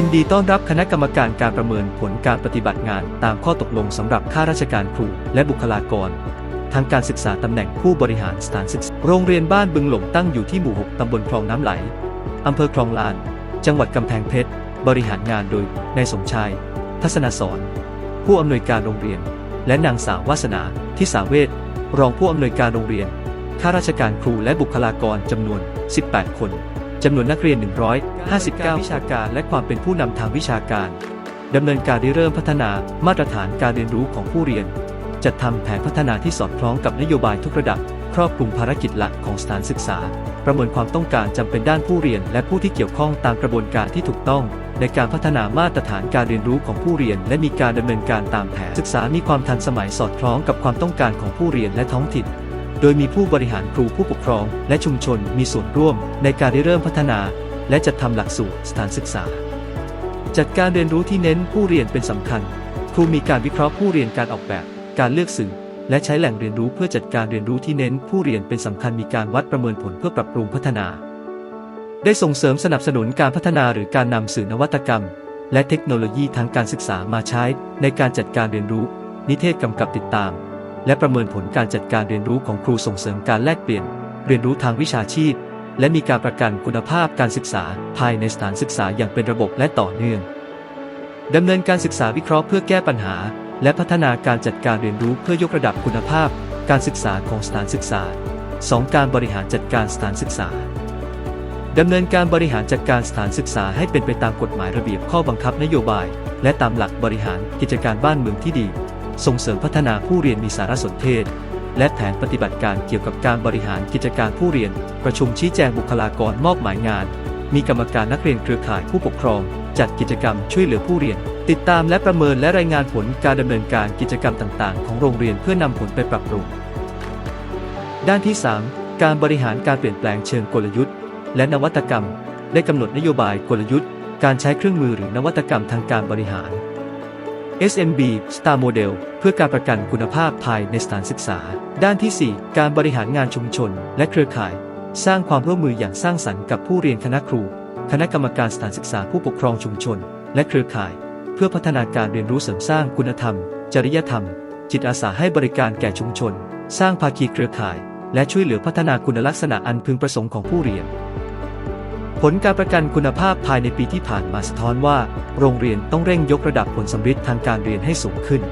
ยินดีต้อนรับคณะกรรมการการประเมินผลการปฏิบัติงานตามข้อตกลงสำหรับข้าราชการครูและบุคลากร ทางการศึกษาตำแหน่งผู้บริหารสถานศึกษา โรงเรียนบ้านบึงหลงตั้งอยู่ที่หมู่ 6 ตำบลคลองน้ำไหล อำเภอคลองลาน จังหวัดกำแพงเพชร บริหารงานโดยนายสมชาย ทัศนสอนผู้อำนวยการโรงเรียน และนางสาววาสนาทิสาเวชรองผู้อำนวยการโรงเรียน ข้าราชการครูและบุคลากรจำนวน 18 คน จำนวนนักเรียน 159 วิชาการและความเป็นผู้นำทางวิชาการดำเนินการริเริ่มพัฒนามาตรฐานการเรียนรู้ของผู้เรียน จัดทำแผนพัฒนาที่สอดคล้องกับนโยบายทุกระดับ ครอบคลุมภารกิจหลักของสถานศึกษา ประเมินความต้องการจำเป็นด้านผู้เรียน และผู้ที่เกี่ยวข้องตามกระบวนการที่ถูกต้อง ในการพัฒนามาตรฐานการเรียนรู้ของผู้เรียน และมีการดำเนินการตามแผนศึกษามีความทันสมัยสอดคล้องกับความต้องการของผู้เรียนและท้องถิ่น โดยมีผู้บริหารครูผู้ปกครอง และชุมชนมีส่วนร่วมในการเริ่มพัฒนา และจัดทำหลักสูตรสถานศึกษา จัดการเรียนรู้ที่เน้นผู้เรียนเป็นสำคัญ ครูมีการวิเคราะห์ผู้เรียนการออกแบบ การเลือกสื่อ และใช้แหล่งเรียนรู้เพื่อจัดการเรียนรู้ที่เน้น ผู้เรียนเป็นสำคัญมีการวัดประเมินผลเพื่อปรับปรุงพัฒนา ได้ส่งเสริมสนับสนุนการพัฒนาหรือการนำสื่อนวัตกรรม และเทคโนโลยีทางการศึกษามาใช้ ในการจัดการเรียนรู้ นิเทศกำกับติดตาม และประเมินผลการจัดการเรียนรู้ของครูส่งเสริมการแลกเปลี่ยน เรียนรู้ทางวิชาชีพ และมีการประกันคุณภาพการศึกษา ภายในสถานศึกษาอย่างเป็นระบบและต่อเนื่องดำเนินการศึกษาวิเคราะห์เพื่อแก้ปัญหา และพัฒนาการจัดการเรียนรู้เพื่อยกระดับคุณภาพ การศึกษาของสถานศึกษา 2. การบริหารจัดการสถานศึกษาดำเนินการบริหารจัดการสถานศึกษาให้เป็นไปตามกฎหมายระเบียบข้อบังคับนโยบาย และตามหลักบริหารกิจการบ้านเมืองที่ดี ส่งเสริมพัฒนาผู้เรียนมีสารสนเทศ และแผนปฏิบัติการเกี่ยวกับการบริหารกิจการผู้เรียน ประชุมชี้แจงบุคลากรมอบหมายงาน มีกรรมการนักเรียนเครือข่ายผู้ปกครอง จัดกิจกรรมช่วยเหลือผู้เรียน ติดตามและประเมินและรายงานผลการดำเนินการกิจกรรมต่างๆ ของโรงเรียนเพื่อนำผลไปปรับปรุง ด้านที่ 3 การบริหารการเปลี่ยนแปลงเชิงกลยุทธ์ และนวัตกรรม ได้กำหนดนโยบายกลยุทธ์ การใช้เครื่องมือหรือนวัตกรรมทางการบริหาร SMB Star Model เพื่อการประกันคุณภาพภายในสถานศึกษา ด้านที่ 4 การบริหารงานชุมชน และเครือข่าย สร้างความร่วมมืออย่างสร้างสรรค์กับผู้เรียนคณะครู คณะกรรมการสถานศึกษาผู้ปกครองชุมชน และเครือข่าย เพื่อพัฒนาการเรียนรู้เสริมสร้างคุณธรรม จริยธรรม จิตอาสาให้บริการแก่ชุมชน สร้างภาคีเครือข่าย และช่วยเหลือพัฒนาคุณลักษณะอันพึงประสงค์ของผู้เรียน ผลการประกันคุณภาพภายในปีที่ผ่านมาสะท้อนว่า โรงเรียนต้องเร่งยกระดับผลสำฤทธิ์ทางการเรียนให้สูงขึ้น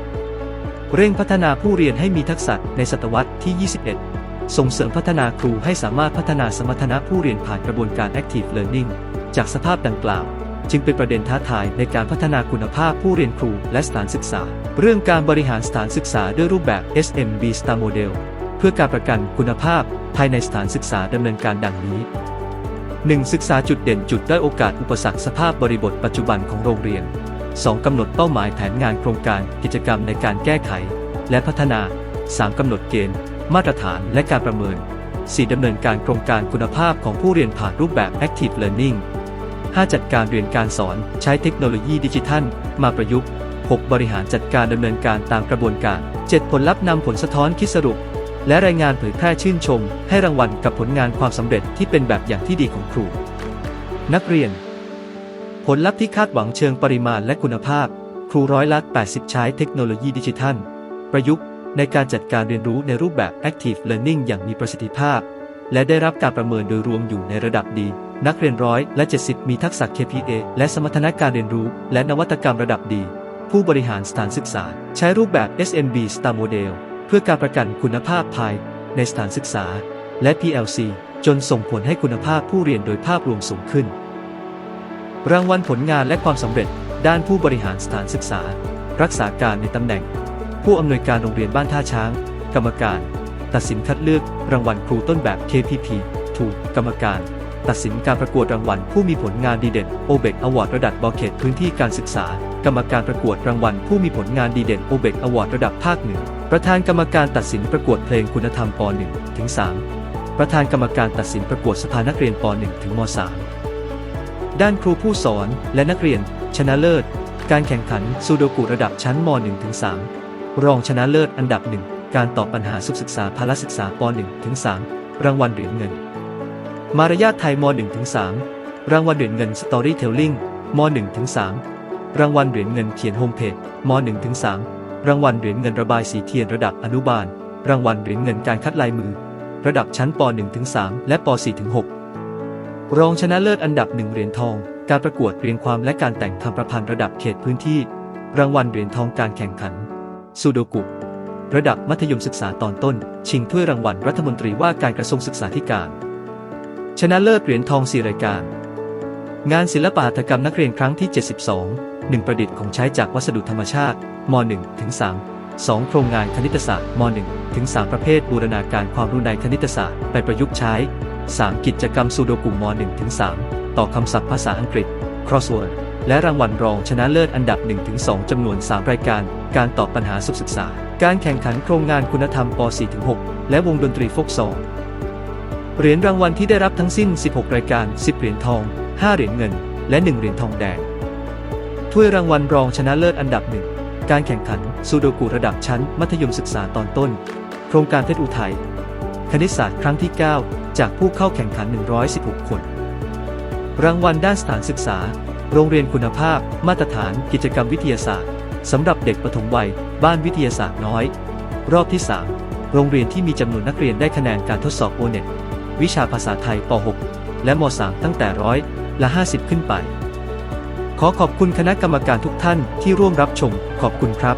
เร่งพัฒนาผู้เรียนให้มีทักษะในศตวรรษที่ 21 ส่งเสริมพัฒนาครูให้สามารถพัฒนาสมรรถนะผู้เรียนผ่านกระบวนการ Active Learning จากสภาพดังกล่าว จึงเป็นประเด็นท้าทายในการพัฒนาคุณภาพผู้เรียนครูและสถานศึกษา เรื่องการบริหารสถานศึกษาด้วยรูปแบบ SMB Star Model เพื่อการประกันคุณภาพภายในสถานศึกษาดำเนินการดังนี้ 1. ศึกษาจุดเด่นจุดด้อโอกาสอุปสรรคสภาพบริบทปัจจุบันของโรงเรียน 2. กำหนดเป้าหมายแผนงานโครงการกิจกรรมในการแก้ไข และพัฒนา 3. กำหนดเกณฑ์ มาตรฐานและการประเมิน 4. ดำเนินการโครงการคุณภาพของผู้เรียนผ่านรูปแบบ Active Learning 5. จัดการเรียนการสอนใช้เทคโนโลยีดิจิทัล มาประยุกต์ 6. บริหารจัดการดำเนินการตามกระบวนการ 7. ผลลัพธ์นำผลสะท้อนคิดสรุป และรายงานเผยแพร่ชื่นชม ให้รางวัลกับผลงานความสำเร็จที่เป็นแบบอย่างที่ดีของครู นักเรียน ผลลัพธ์ที่คาดหวังเชิงปริมาณและคุณภาพ ครูร้อยละ80 ใช้เทคโนโลยีดิจิทัล ประยุกต์ในการจัดการเรียนรู้ในรูปแบบ Active Learning อย่างมีประสิทธิภาพ และได้รับการประเมินโดยรวมอยู่ในระดับดี นักเรียนร้อยและ 70 มีทักษะ KPA และสมรรถนะการเรียนรู้ และนวัตกรรมระดับดี ผู้บริหารสถานศึกษา ใช้รูปแบบ SMB Star Model เพื่อการประกันคุณภาพภายในสถานศึกษา และ PLC จนส่งผลให้คุณภาพผู้เรียนโดยภาพรวมสูงขึ้น รางวัลผลงานและความสำเร็จด้านผู้บริหารสถานศึกษา รักษาการในตำแหน่ง ผู้อำนวยการโรงเรียนบ้านท่าช้าง กรรมการ ตัดสินคัดเลือกรางวัลครูต้นแบบ KPP ถูกกรรมการ ตัดสินการประกวดรางวัลผู้มีผลงานดีเด่นโอเบกอวอร์ดระดับบอเขตพื้นที่การศึกษา กรรมการประกวดรางวัลผู้มีผลงานดีเด่นโอเบกอวอร์ดระดับภาคเหนือ ประธานกรรมการตัดสินประกวดเพลงคุณธรรมป .1 ถึง 3 ประธานกรรมการตัดสินประกวดสภานักเรียนป .1 ถึงม .3 ด้านครูผู้สอนและนักเรียน ชนะเลิศ การแข่งขันซูโดกุระดับชั้นม .1 ถึง 3 รองชนะเลิศอันดับหนึ่งการตอบปัญหาสุขศึกษาพละศึกษาป .1 ถึง 3 รางวัลเหรียญเงิน มารยาทไทยม .1 ถึง 3 รางวัลเหรียญเงิน Storytelling ม .1 ถึง 3 รางวัลเหรียญเงินเขียนโฮมเพจม .1 ถึง 3 รางวัลเหรียญเงินระบายสีเทียนระดับอนุบาล รางวัลเหรียญเงินการคัดลายมือ ระดับชั้นป .1 ถึง3และป .4 ถึง6รองชนะเลิศอันดับหนึ่งเหรียญทอง การประกวดเรียงความและการแต่งทำประพันธ์ระดับเขตพื้นที่ รางวัลเหรียญทองการแข่งขันซูโดกุระดับมัธยมศึกษาตอนต้น ชิงถ้วยรางวัลรัฐมนตรีว่าการกระทรวงศึกษาธิการ ชนะเลิศเหรียญทองสี่รายการ งานศิลปหัตถกรรมนักเรียนครั้งที่ 72 1 ประดิษฐ์ของใช้จากวัสดุธรรมชาติม .1 ถึง3 2 โครงงานคณิตศาสตร์ม .1 ถึง 3 ประเภทบูรณาการความรู้ในคณิตศาสตร์ไปประยุกต์ใช้ 3 กิจกรรมซูโดกุม .1 ถึง3ต่อคำศัพท์ภาษาอังกฤษ crossword และรางวัลรองชนะเลิศอันดับ 1-2 จำนวน 3 รายการ การตอบปัญหาสุขศึกษา การแข่งขันโครงงานคุณธรรมป .4-6 และวงดนตรีโฟกซองเหรียญรางวัลที่ได้รับทั้งสิ้น 16 รายการ 10 เหรียญทอง 5 เหรียญเงิน และ 1 เหรียญทองแดง ถ้วยรางวัลรองชนะเลิศอันดับหนึ่ง การแข่งขันซูโดกุระดับชั้น มัธยมศึกษาตอนต้น โครงการเพชรอุทัย คณิตศาสตร์ครั้งที่ 9 จากผู้เข้าแข่งขัน 116 คน รางวัลด้านสถานศึกษา โรงเรียนคุณภาพ มาตรฐาน กิจกรรมวิทยาศาสตร์สำหรับเด็กปฐมวัย บ้านวิทยาศาสตร์น้อย รอบที่ 3 โรงเรียนที่มีจำนวนนักเรียนได้คะแนนการทดสอบโอเน็ตวิชาภาษาไทยป .6 และม .3 ตั้งแต่ร้อย ละ 50 ขึ้นไป ขอขอบคุณคณะกรรมการทุกท่านที่ร่วมรับชม ขอบคุณครับ